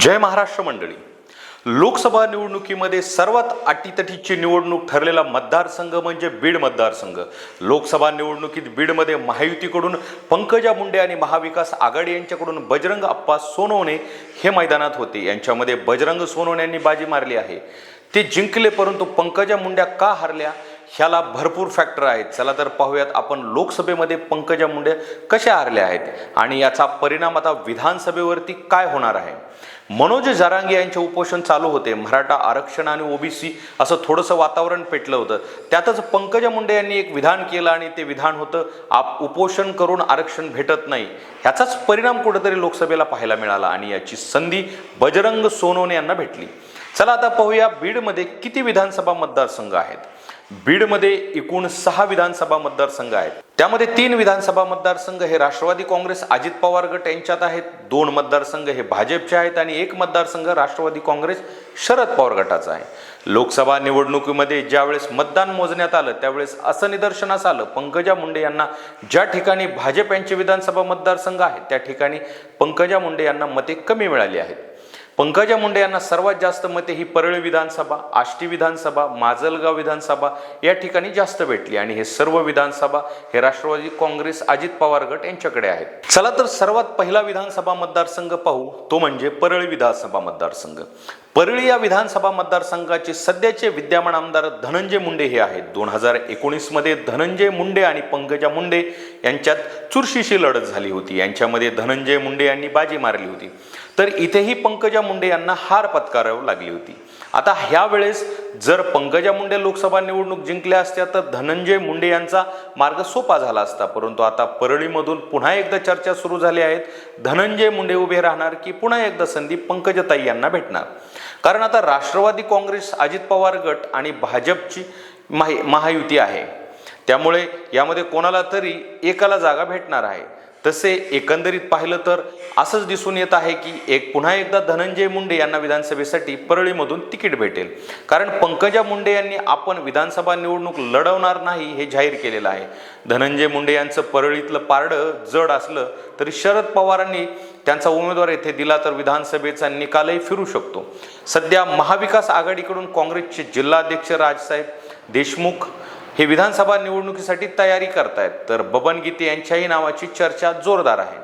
जय महाराष्ट्र मंडळी. लोकसभा निवडणुकीमध्ये सर्वात अटीतटीची निवडणूक ठरलेला मतदारसंघ म्हणजे बीड मतदारसंघ. लोकसभा निवडणुकीत बीडमध्ये महायुतीकडून पंकजा मुंडे आणि महाविकास आघाडी यांच्याकडून बजरंग अप्पा सोनवणे हे मैदानात होते. यांच्यामध्ये बजरंग सोनवणे यांनी बाजी मारली आहे. ते जिंकले परंतु पंकजा मुंड्या का हरल्या? ह्याला भरपूर फॅक्टर आहेत. चला तर पाहूयात आपण लोकसभेमध्ये पंकजा मुंडे कशा हारल्या आहेत आणि याचा परिणाम आता विधानसभेवरती काय होणार आहे? मनोज जरांगे यांचे उपोषण चालू होते. मराठा आरक्षण आणि ओबीसी असं थोडंसं वातावरण पेटलं होतं. त्यातच पंकजा मुंडे यांनी एक विधान केलं आणि ते विधान होतं आप उपोषण करून आरक्षण भेटत नाही. ह्याचाच परिणाम कुठेतरी लोकसभेला पाहायला मिळाला आणि याची संधी बजरंग सोनोने यांना भेटली. चला आता पाहूया बीडमध्ये किती विधानसभा मतदारसंघ आहेत. बीडमध्ये एकूण सहा विधानसभा मतदारसंघ आहेत. त्यामध्ये तीन विधानसभा मतदारसंघ हे राष्ट्रवादी काँग्रेस अजित पवार गट यांच्यात आहेत. दोन मतदारसंघ हे भाजपचे आहेत आणि एक मतदारसंघ राष्ट्रवादी काँग्रेस शरद पवार गटाचा आहे. लोकसभा निवडणुकीमध्ये ज्यावेळेस मतदान मोजण्यात आलं त्यावेळेस असं निदर्शनास आलं पंकजा मुंडे यांना ज्या ठिकाणी भाजप यांचे विधानसभा मतदारसंघ आहेत त्या ठिकाणी पंकजा मुंडे यांना मते कमी मिळाली आहेत. पंकजा मुंडे यांना सर्वात जास्त मते ही परळी विधानसभा आष्टी विधानसभा माजलगाव विधानसभा या ठिकाणी जास्त भेटली. आणि हे सर्व विधानसभा हे राष्ट्रवादी काँग्रेस अजित पवार गट यांच्याकडे आहेत. चला तर सर्वात पहिला विधानसभा मतदारसंघ पाहू. तो म्हणजे परळी विधानसभा मतदारसंघ. परळी या विधानसभा मतदारसंघाचे सध्याचे विद्यमान आमदार धनंजय मुंडे हे आहेत. दोन हजार एकोणीसमध्ये धनंजय मुंडे आणि पंकजा मुंडे यांच्यात चुरशीशी लढत झाली होती. यांच्यामध्ये धनंजय मुंडे यांनी बाजी मारली होती. तर इथेही पंकजा मुंडे यांना हार पत्करावी लागली होती. आता ह्या वेळेस जर पंकजा मुंडे लोकसभा निवडणूक जिंकल्या असत्या तर धनंजय मुंडे यांचा मार्ग सोपा झाला असता. परंतु आता परळीमधून पुन्हा एकदा चर्चा सुरू झाली आहेत. धनंजय मुंडे उभे राहणार की पुन्हा एकदा संधी पंकजताई यांना भेटणार? कारण आता राष्ट्रवादी काँग्रेस अजित पवार गट आणि भाजपची माहि महायुती आहे. त्यामुळे यामध्ये कोणाला तरी एकाला जागा भेटणार आहे. तसे एकंदरीत पाहिलं तर असंच दिसून येत आहे की एक पुन्हा एकदा धनंजय मुंडे यांना विधानसभेसाठी परळीमधून तिकीट भेटेल. कारण पंकजा मुंडे यांनी आपण विधानसभा निवडणूक लढवणार नाही हे जाहीर केलेलं आहे. धनंजय मुंडे यांचं परळीतलं पारडं जड असलं तरी शरद पवारांनी त्यांचा उमेदवार येथे दिला तर विधानसभेचा निकालही फिरू शकतो. सध्या महाविकास आघाडीकडून काँग्रेसचे जिल्हाध्यक्ष राजसाहेब देशमुख हे विधानसभा निवडणुकीसाठी तयारी करतायत. तर बबन गीते यांच्याही नावाची चर्चा जोरदार आहे.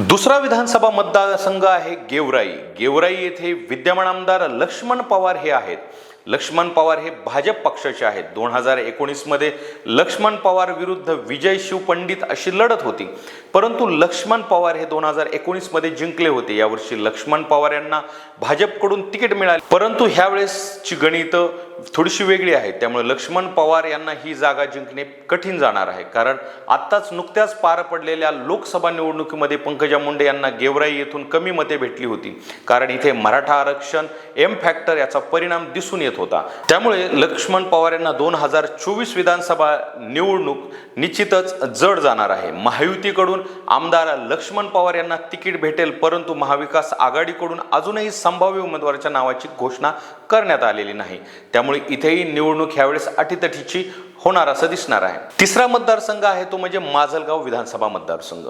दुसरा विधानसभा मतदारसंघ आहे गेवराई. गेवराई येथे विद्यमान आमदार लक्ष्मण पवार हे आहेत. लक्ष्मण पवार हे भाजप पक्षाचे आहेत. दोन हजार एकोणीसमध्ये लक्ष्मण पवार विरुद्ध विजय शिवपंडित अशी लढत होती. परंतु लक्ष्मण पवार हे दोन हजार एकोणीसमध्ये जिंकले होते. यावर्षी लक्ष्मण पवार यांना भाजपकडून तिकीट मिळाले. परंतु ह्यावेळेसची गणितं थोडीशी वेगळी आहे. त्यामुळे लक्ष्मण पवार यांना ही जागा जिंकणे कठीण जाणार आहे. कारण आत्ताच नुकत्याच पार पडलेल्या लोकसभा निवडणुकीमध्ये पंकजा मुंडे यांना गेवराई येथून कमी मते भेटली होती. कारण इथे मराठा आरक्षण एम फॅक्टर याचा परिणाम दिसून येत होता. त्यामुळे लक्ष्मण पवार यांना दोन हजार चोवीस विधानसभा निवडणूक निश्चितच जड जाणार आहे. महायुतीकडून आमदार लक्ष्मण पवार यांना तिकीट भेटेल परंतु महाविकास आघाडीकडून अजूनही संभाव्य उमेदवाराच्या नावाची घोषणा करण्यात आलेली नाही. त्यामुळे इथेही निवडणूक ह्यावेळेस अटीतटीची होणार असं दिसणार आहे. तिसरा मतदारसंघ आहे तो म्हणजे माजलगाव विधानसभा मतदारसंघ.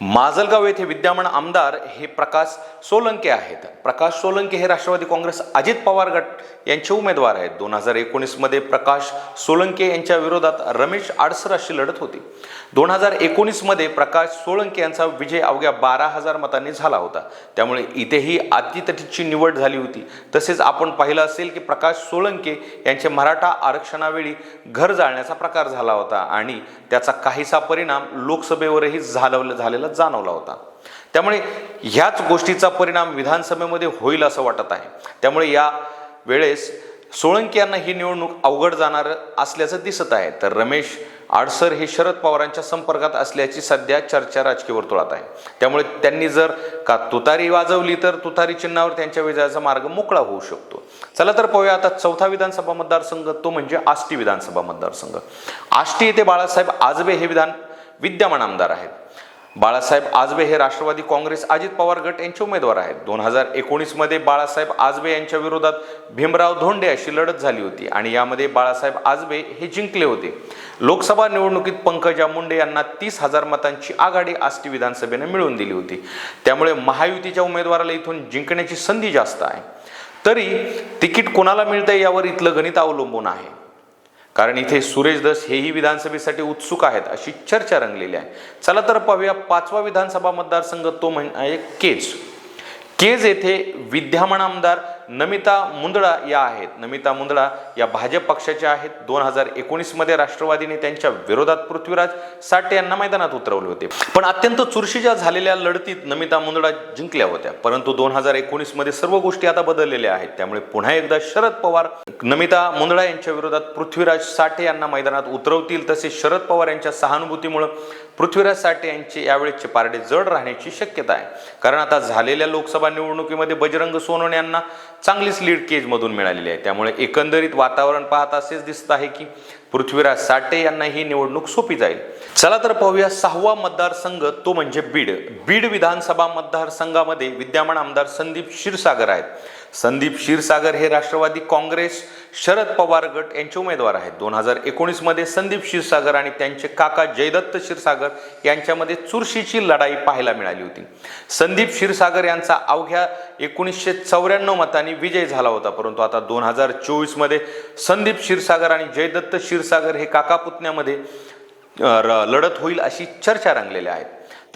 माजलगाव येथे विद्यमान आमदार हे प्रकाश सोलंके आहेत. प्रकाश सोलंके हे राष्ट्रवादी काँग्रेस अजित पवार गट यांचे उमेदवार आहेत. दोन हजार एकोणीसमध्ये प्रकाश सोलंके यांच्या विरोधात रमेश आडसर अशी लढत होती. दोन हजार एकोणीसमध्ये प्रकाश सोळंके यांचा विजय अवघ्या बारा हजार मतांनी झाला होता. त्यामुळे इथेही अतितटीची निवड झाली होती. तसेच आपण पाहिलं असेल की प्रकाश सोळंके यांचे मराठा आरक्षणावेळी घर जाळण्याचा प्रकार झाला होता आणि त्याचा काहीसा परिणाम लोकसभेवरही झालवलं झालेला जाणवला होता. त्यामुळे ह्याच गोष्टीचा परिणाम विधानसभेमध्ये होईल असं वाटत आहे. त्यामुळे या वेळेस सोळंकी यांना ही निवडणूक अवघड जाणार असल्याचं दिसत आहे. तर रमेश आडसर हे शरद पवारांच्या संपर्कात असल्याची सध्या चर्चा राजकीय वर्तुळात आहे. त्यामुळे त्यांनी जर का तुतारी वाजवली तर तुतारी चिन्हावर त्यांच्या विजयाचा मार्ग मोकळा होऊ शकतो. चला तर पाहूया आता चौथा विधानसभा मतदारसंघ तो म्हणजे आष्टी विधानसभा मतदारसंघ. आष्टी येथे बाळासाहेब आजबे हे विधान विद्यमान आमदार आहेत. बाळासाहेब आजबे हे राष्ट्रवादी काँग्रेस अजित पवार गट यांचे उमेदवार आहेत. दोन हजार एकोणीसमध्ये बाळासाहेब आजबे यांच्या विरोधात भीमराव धोंडे अशी लढत झाली होती आणि यामध्ये बाळासाहेब आजबे हे जिंकले होते. लोकसभा निवडणुकीत पंकजा मुंडे यांना तीस हजार मतांची आघाडी आष्टी विधानसभेनं मिळवून दिली होती. त्यामुळे महायुतीच्या उमेदवाराला इथून जिंकण्याची संधी जास्त आहे. तरी तिकीट कोणाला मिळतंय यावर इथलं गणित अवलंबून आहे. कारण इथे सुरेश दस हेही विधानसभेसाठी उत्सुक आहेत अशी चर्चा रंगलेली आहे. चला तर पाहूया पाचवा विधानसभा मतदारसंघ तो म्हण आहे केज. केज येथे विद्यमान आमदार नमिता मुंदडा या आहेत. नमिता मुंदडा या भाजप पक्षाच्या आहेत. दोन हजार एकोणीसमध्ये राष्ट्रवादीने त्यांच्या विरोधात पृथ्वीराज साठे यांना मैदानात उतरवले होते. पण अत्यंत चुरशीच्या झालेल्या लढतीत नमिता मुंदडा जिंकल्या होत्या. परंतु दोन हजार एकोणीसमध्ये सर्व गोष्टी आता बदललेल्या आहेत. त्यामुळे पुन्हा एकदा शरद पवार नमिता मुंदडा यांच्या विरोधात पृथ्वीराज साठे यांना मैदानात उतरवतील. तसेच शरद पवार यांच्या सहानुभूतीमुळे पृथ्वीराज साठे यांचे यावेळेचे पारडे जड राहण्याची शक्यता आहे. कारण आता झालेल्या लोकसभा निवडणुकीमध्ये बजरंग सोनवणे यांना चांगलीच लीड केजमधून मिळालेली आहे. त्यामुळे एकंदरीत वातावरण पाहता असेच दिसत आहे की पृथ्वीराज साठे यांना ही निवडणूक सोपी जाईल. चला तर पाहूया सहावा मतदारसंघ तो म्हणजे बीड. बीड विधानसभा मतदारसंघामध्ये विद्यमान आमदार संदीप क्षीरसागर आहेत. संदीप क्षीरसागर हे राष्ट्रवादी काँग्रेस शरद पवार गट यांचे उमेदवार आहेत. दोन हजार एकोणीसमध्ये संदीप क्षीरसागर आणि त्यांचे काका जयदत्त क्षीरसागर यांच्यामध्ये चुरशीची लढाई पाहायला मिळाली होती. संदीप क्षीरसागर यांचा अवघ्या एकोणीसशे चौऱ्याण्णव मतांनी विजय झाला होता. परंतु आता दोन हजार चोवीसमध्ये संदीप क्षीरसागर आणि जयदत्त क्षीरसागर हे काका पुतण्यामध्ये लढत होईल अशी चर्चा रंगलेल्या आहेत.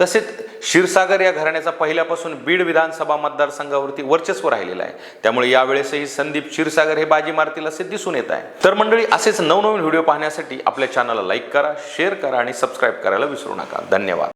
तसेच क्षीरसागर या घराण्याचा पहिल्यापासून बीड विधानसभा मतदारसंघावरती वर्चस्व राहिलेलं आहे. त्यामुळे यावेळेसही संदीप क्षीरसागर हे बाजी मारतील असे दिसून येत आहे. तर मंडळी असेच नवनवीन व्हिडिओ पाहण्यासाठी आपल्या चॅनलला लाईक करा शेअर करा आणि सबस्क्राईब करायला विसरू नका. धन्यवाद.